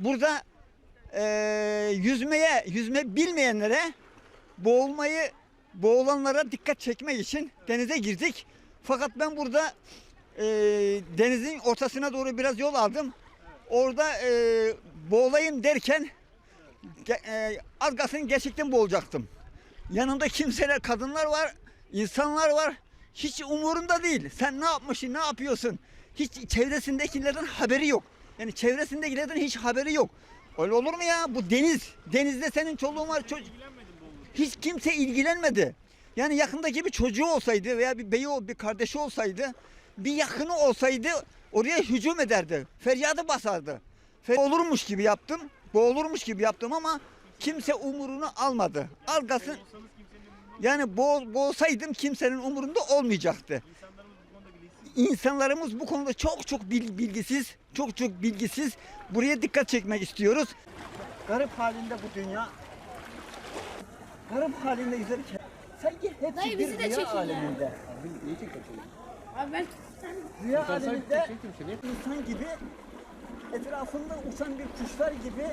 burada eee, yüzmeye, yüzme bilmeyenlere boğulmayı, boğulanlara dikkat çekmek için denize girdik. Fakat ben burada eee, denizin ortasına doğru biraz yol aldım. Orada eee boğulayım derken eee, az kalsın gerçekten boğulacaktım. Yanımda kimseler, kadınlar var, insanlar var. Hiç umurunda değil. Sen ne yapmışsın, ne yapıyorsun? Hiç çevresindekilerden haberi yok. Yani çevresindekilerden hiç haberi yok. Öyle olur mu ya? Bu deniz. Denizde senin çoluğun var, çocuk. Hiç kimse ilgilenmedi. Yani yakındaki bir çocuğu olsaydı veya bir beyi, bir kardeşi olsaydı, bir yakını olsaydı oraya hücum ederdi. Feryadı basardı. Fer olurmuş gibi yaptım. Boğulurmuş gibi yaptım ama kimse umurunu almadı. Algasın yani boğ, boğsaydım kimsenin umurunda olmayacaktı. İnsanlarımız bu konuda çok çok bil- bilgisiz, çok çok bilgisiz. Buraya dikkat çekmek istiyoruz. Garip halinde bu dünya. Garip halinde izlerken sanki hepsi Dayı bir bizi de rüya çekin ya. aleminde. Abi ben Rüya aleminde insan gibi etrafında uçan bir kuşlar gibi